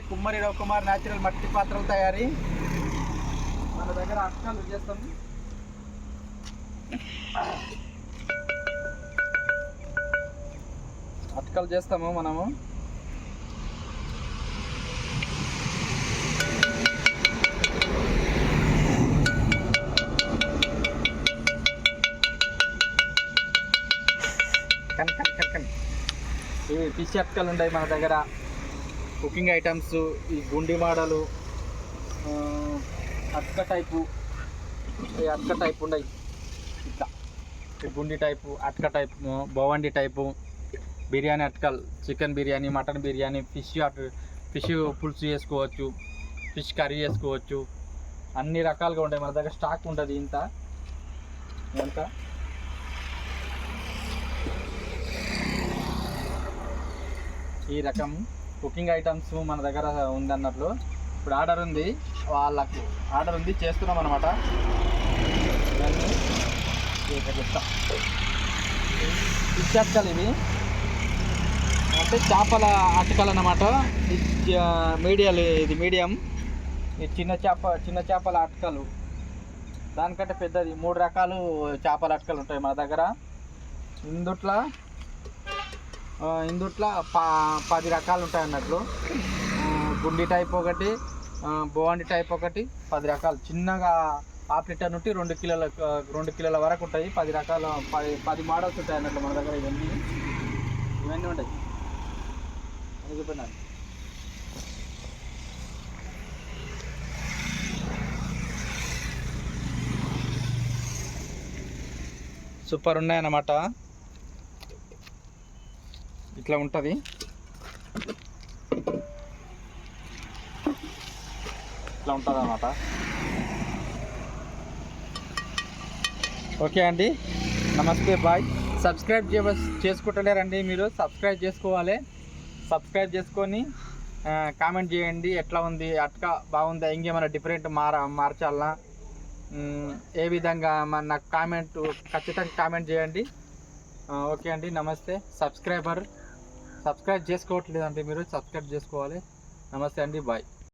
కుమ్మరి రవికుమార్ న్యాచురల్ మట్టి పాత్రల తయారీ. మన దగ్గర అష్టాలు చేస్తాం. అటకలు చేస్తాము మనము. కన్ కన్ ఇవి ఫిష్ అటకలు ఉన్నాయి మన దగ్గర. కుకింగ్ ఐటమ్స్ ఈ గుండి మాడలు అట్క టైపు ఈ అట్క టైపు ఉన్నాయి ఇట్లా. ఈ గుండి టైపు అట్క టైపు బవండి type biryani అట్కల్ chicken biryani mutton biryani fish at fish పులుసు చేసుకోవచ్చు ఫిష్ కర్రీ చేసుకోవచ్చు. అన్ని రకాలుగా ఉంటాయి మన దగ్గర స్టాక్ ఉంటుంది ఇంత. ఎంత? ఈ రకం కుకింగ్ ఐటమ్స్ మన దగ్గర ఉంది అన్నట్లు ఇప్పుడు ఆర్డర్ ఉంది. వాళ్ళకు ఆర్డర్ ఉంది. చేస్తున్నాం అనమాట ఇవన్నీ ఇక్కడ చెప్తా. ఫిష్ ఇవి. అంటే చేపల అటకలు అన్నమాట. మీడియం ఇది మీడియం. ఇది చిన్న చేప చిన్న చేపల అటకలు. దానికంటే పెద్దది. మూడు రకాలు చేపల అటకలు ఉంటాయి మన దగ్గర. ఇందుట్లో ఇందుట్లో పా పది రకాలు ఉంటాయి అన్నట్లు గుండి టైప్ ఒకటి బోండి టైప్ ఒకటి పది రకాలు. చిన్నగా హాఫ్ లీటర్ నుండి రెండు కిలోల రెండు కిలోల వరకు ఉంటాయి. పది రకాల పది పది మోడల్స్ ఉంటాయి అన్నట్లు మన దగ్గర ఇవన్నీ. ఇవన్నీ ఉంటాయి. అని చెప్పినాను సూపర్ ఉన్నాయన్నమాట. ఇట్లా ఉంటుంది. ఇట్లా ఉంటుంది అన్నమాట ఓకే అండి. నమస్తే బాయ్. సబ్స్క్రైబ్ చేయ చేసుకుంటలేరండి మీరు. సబ్స్క్రైబ్ చేసుకోవాలి. సబ్స్క్రైబ్ చేసుకొని కామెంట్ చేయండి. ఎట్లా ఉంది? అట్క బాగుందా? ఇంకేమైనా డిఫరెంట్ మార మార్చాలనా? ఏ విధంగా మన నాకు కామెంట్ ఖచ్చితంగా కామెంట్ చేయండి. ఓకే అండి. నమస్తే. సబ్స్క్రైబర్ సబ్స్క్రైబ్ చేసుకోవట్లేదండి మీరు సబ్స్క్రైబ్ చేసుకోవాలి. నమస్తే అండి బాయ్.